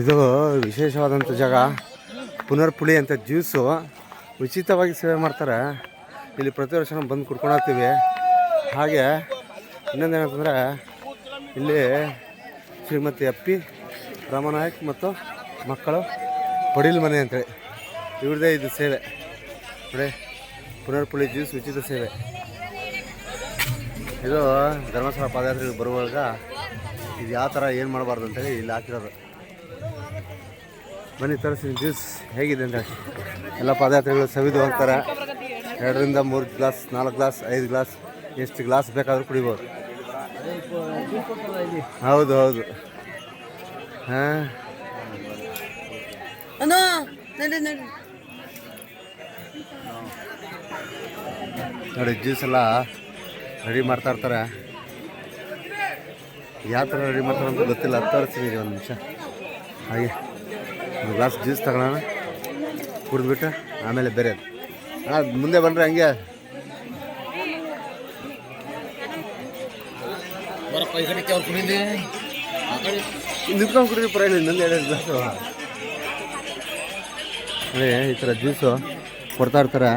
ಇದು ವಿಶೇಷವಾದಂಥ ಜಾಗ. ಪುನರ್ಪುಳಿ ಅಂತ ಜ್ಯೂಸು. ಉಚಿತವಾಗಿ ಸೇವೆ ಮಾಡ್ತಾರೆ. ಇಲ್ಲಿ ಪ್ರತಿ ವರ್ಷ ನಾವು ಬಂದು ಕುಡ್ಕೊಂಡು ಹೋಗ್ತೀವಿ ಹಾಗೆ ಇನ್ನೊಂದೇನಂತಂದರೆ ಇಲ್ಲಿ ಶ್ರೀಮತಿ ಅಪ್ಪಿ, ರಾಮನಾಯಕ್ ಮತ್ತು ಮಕ್ಕಳು ಪಡಿಲ್ ಮನೆ ಅಂತೇಳಿ ಇವ್ರದೇ ಇದು ಸೇವೆ. ನೋಡಿ, ಪುನರ್ಪುಳಿ ಜ್ಯೂಸ್ ಉಚಿತ ಸೇವೆ. ಇದು ಧರ್ಮಸ್ಥಳ ಪಾದಯಾತ್ರೆಗೆ ಬರುವಾಗ ಇದು ಯಾವ ಥರ ಏನು ಮಾಡಬಾರ್ದು ಅಂತೇಳಿ ಇಲ್ಲಿ ಹಾಕಿರೋದು. ಬನ್ನಿ ತರಿಸಿ ಜ್ಯೂಸ್ ಹೇಗಿದೆ ಅಂತ ಎಲ್ಲ ಪಾದಯಾತ್ರೆಗಳು ಸವಿದು ಹೋಗ್ತಾರೆ. ಎರಡರಿಂದ ಮೂರು ಗ್ಲಾಸ್ ನಾಲ್ಕು ಗ್ಲಾಸ್ ಐದು ಗ್ಲಾಸ್ ಎಷ್ಟು ಗ್ಲಾಸ್ ಬೇಕಾದರೂ ಕುಡಿಬೋದು. ಹೌದು ಹೌದು. ಹಾಂ. ಅಣ್ಣ ನಡಿ ನಡಿ. ನೋಡಿ ಜ್ಯೂಸ್ ಎಲ್ಲ ರೆಡಿ ಮಾಡ್ತಾ ಇರ್ತಾರೆ. ಯಾವ ಥರ ರೆಡಿ ಮಾಡ್ತಾರೆ ಅಂತ ಗೊತ್ತಿಲ್ಲ ತೋರಿಸ್ತೀನಿ ಒಂದು ನಿಮಿಷ. ಹಾಗೆ ಒಂದು ಗ್ಲಾಸ್ ಜ್ಯೂಸ್ ತಗೊಳ್ಳೋಣ ಕುಡಿದ್ಬಿಟ್ಟು ಆಮೇಲೆ ಬೇರೆ ಹಾಂ ಮುಂದೆ ಬಂದರೆ ಹಂಗೆ. ನಿಂತ್ಕೊಂಡು ಕುಡಿದು ಪರವಾಗಿಲ್ಲ ಇನ್ನೊಂದು ಎರಡು ಗ್ಲಾಸು ಅದೇ ಈ ಥರ ಜ್ಯೂಸು ಕೊಡ್ತಾ ಇರ್ತಾರೆ.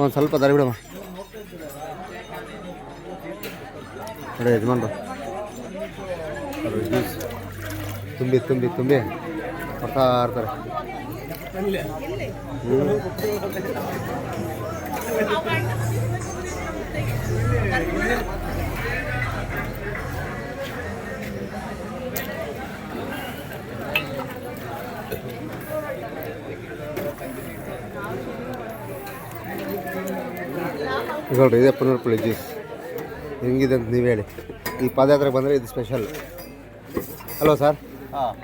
ಒಂದು ಸ್ವಲ್ಪ ದಾರಿ ಬಿಡಮ್ಮ. ನೋಡಿ ಯಜಮಾನ್ರು. ಜ್ಯೂಸ್ ತುಂಬಿ ತುಂಬಿ. ತುಂಬಿ ಕೊಡ್ತಾ ಇರ್ತಾರೆ ನೋಡ್ರಿ, ಇದೇ ಪುನರ್ಪುಳಿ ಜ್ಯೂಸ್. ಹೆಂಗಿದೆ ಅಂತ ನೀವು ಹೇಳಿ. ಈ ಪಾದಯಾತ್ರೆಗೆ ಬಂದರೆ ಇದು ಸ್ಪೆಷಲ್ ಅಲ್ವಾ ಸರ್ ಹಾಂ.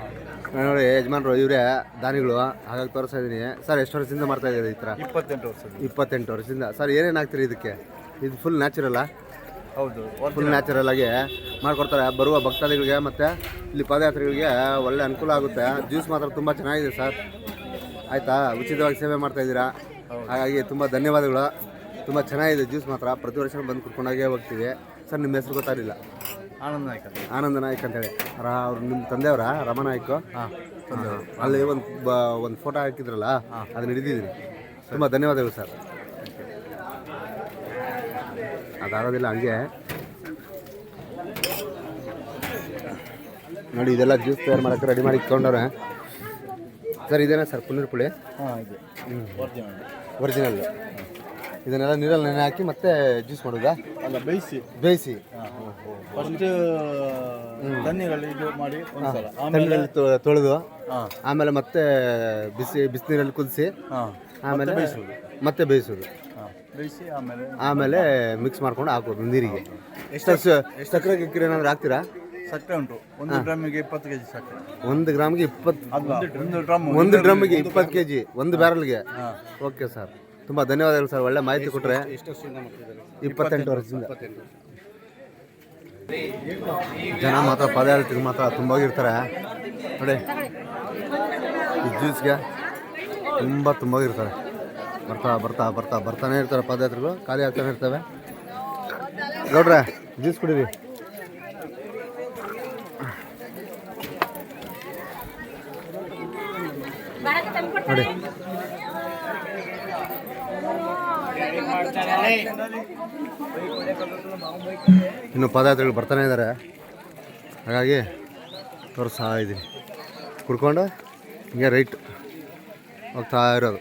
ನೋಡಿ ಯಜಮಾನ್ರು ಇವರೇ ದಾನಿಗಳು ಹಾಗಾಗಿ ತೋರಿಸ್ತಾ ಇದ್ದೀನಿ ಸರ್ ಎಷ್ಟು ವರ್ಷದಿಂದ ಮಾಡ್ತಾ ಇದ್ದೀರಿ ಈ ಥರ? ಇಪ್ಪತ್ತೆಂಟು ವರ್ಷದಿಂದ. ಇಪ್ಪತ್ತೆಂಟು ವರ್ಷದಿಂದ. ಸರ್ ಏನೇನು ಹಾಕ್ತೀರಿ ಇದಕ್ಕೆ? ಇದು ಫುಲ್ ನ್ಯಾಚುರಲ್ಲ ಹೌದು ಫುಲ್ ನ್ಯಾಚುರಲ್ ಆಗಿ ಮಾಡ್ಕೊಡ್ತಾರೆ. ಬರುವ ಭಕ್ತಾದಿಗಳಿಗೆ ಮತ್ತು ಇಲ್ಲಿ ಪಾದಯಾತ್ರೆಗಳಿಗೆ ಒಳ್ಳೆ ಅನುಕೂಲ ಆಗುತ್ತೆ. ಜ್ಯೂಸ್ ಮಾತ್ರ ತುಂಬ ಚೆನ್ನಾಗಿದೆ ಸರ್ ಆಯಿತಾ? ಉಚಿತವಾಗಿ ಸೇವೆ ಮಾಡ್ತಾ ಇದ್ದೀರಾ? ಹಾಗಾಗಿ ತುಂಬ ಧನ್ಯವಾದಗಳು. ತುಂಬ ಚೆನ್ನಾಗಿದೆ ಜ್ಯೂಸ್ ಮಾತ್ರ. ಪ್ರತಿ ವರ್ಷ ಬಂದು ಹಾಗೆ ಹೋಗ್ತೀವಿ. ಸರ್ ನಿಮ್ಮ ಹೆಸರು ಗೊತ್ತಾಗಲಿಲ್ಲ. ಆನಂದ್ ನಾಯ್ಕ ಆನಂದ ನಾಯ್ಕ ಅಂತೇಳಿ ರಾ ಅವ್ರು ನಿಮ್ಮ ತಂದೆಯವರ? ರಮನಾಯ್ಕು ಹಾಂ ಅಲ್ಲಿ ಒಂದು ಬ ಒಂದು ಫೋಟೋ ಹಾಕಿದ್ರಲ್ಲ ಅದನ್ನ ಹಿಡಿದಿದ್ದೀನಿ ತುಂಬ ಧನ್ಯವಾದಗಳು ಸರ್. ಅದಾಗೋದಿಲ್ಲ ಹಂಗೆ. ನೋಡಿ ಇದೆಲ್ಲ ಜ್ಯೂಸ್ ತಯಾರು ಮಾಡೋಕ್ಕೆ ರೆಡಿ ಮಾಡಿ ಇಟ್ಕೊಂಡವ್ರೆ. ಸರ್ ಇದೇನಾ ಸರ್ ಪುನರ್ಪುಳಿ ಹಾಂ ಇದೆ. ಒರಿಜಿನಲ್ ಒರಿಜಿನಲ್ ಇದನ್ನೆಲ್ಲ ನೀರಲ್ಲಿ ನೆನೆ ಹಾಕಿ ಮತ್ತೆ ಜ್ಯೂಸ್ ಮಾಡೋದಾ? ಅಲ್ಲ ಬೇಯಿಸಿ. ಬೇಯಿಸಿ. ಫಸ್ಟ್ ಇದು ಮಾಡಿ ಒಂದ್ಸಲ. ಆಮೇಲೆ ತಣ್ಣೀರಲ್ಲಿ ತೊ- ತೊಳೆದು. ಹಾಂ. ಆಮೇಲೆ ಮತ್ತೆ ಬಿಸಿ ಬಿಸಿನೀರಲ್ಲಿ ಕುದಿಸಿ. ಹಾಂ. ಆಮೇಲೆ ಬೇಯಿಸೋದು ಮತ್ತೆ ಬೇಯಿಸೋದು ಹಾಂ. ಬೇಯಿಸಿ ಆಮೇಲೆ ಆಮೇಲೆ ಮಿಕ್ಸ್ ಮಾಡ್ಕೊಂಡು ಹಾಕೋದು ನೀರಿಗೆ. ಎಷ್ಟು ಸಕ್ಕರೆ ಗಿಕ್ಕರೆ ಏನಾದ್ರು ಹಾಕ್ತೀರಾ? ಸಕ್ಕರೆ ಉಂಟು. ಒಂದು ಡ್ರಮ್ಗೆ ಇಪ್ಪತ್ತು ಕೆಜಿ ಸಕ್ಕರೆ. ಒಂದು ಗ್ರಾಮ್ಗೆ ಇಪ್ಪತ್ತು ಅಲ್ಲ ಒಂದು ಡ್ರಮ್ ಒಂದು ಡ್ರಮ್ಗೆ ಇಪ್ಪತ್ತು ಕೆ ಜಿ ಒಂದು ಬ್ಯಾರಲ್ಗೆ ಓಕೆ ಸರ್. ತುಂಬ ಧನ್ಯವಾದಗಳು ಸರ್ ಒಳ್ಳೆ ಮಾಹಿತಿ ಕೊಟ್ಟರೆ ಇಪ್ಪತ್ತೆಂಟು ವರ್ಷದಿಂದ. ಜನ ಮಾತ್ರ ಪದಯಾತ್ರೆಗೆ ಮಾತ್ರ ತುಂಬೋಗಿರ್ತಾರೆ ನೋಡಿ ಈ ಜ್ಯೂಸ್ಗೆ ತುಂಬ ಇರ್ತಾರೆ. ಬರ್ತಾ ಬರ್ತಾ ಬರ್ತಾ ಬರ್ತಾನೆ ಇರ್ತಾರೆ ಪದಯಾತ್ರೆಗಳು ಖಾಲಿ ಆಗ್ತಾನೆ ಇರ್ತವೆ. ನೋಡ್ರೆ ಜ್ಯೂಸ್ ಕುಡೀರಿ. ನೋಡಿ ಇನ್ನು ಪದಾರ್ಥಗಳು ಬರ್ತಾನೆ ಇದ್ದಾರೆ. ಹಾಗಾಗಿ ತೋರಿಸ್ತಾ ಇದ್ದೀನಿ. ಕುಡ್ಕೊಂಡು ಹಿಂಗೆ ರೈಟ್ ಹೋಗ್ತಾ ಇರೋದು.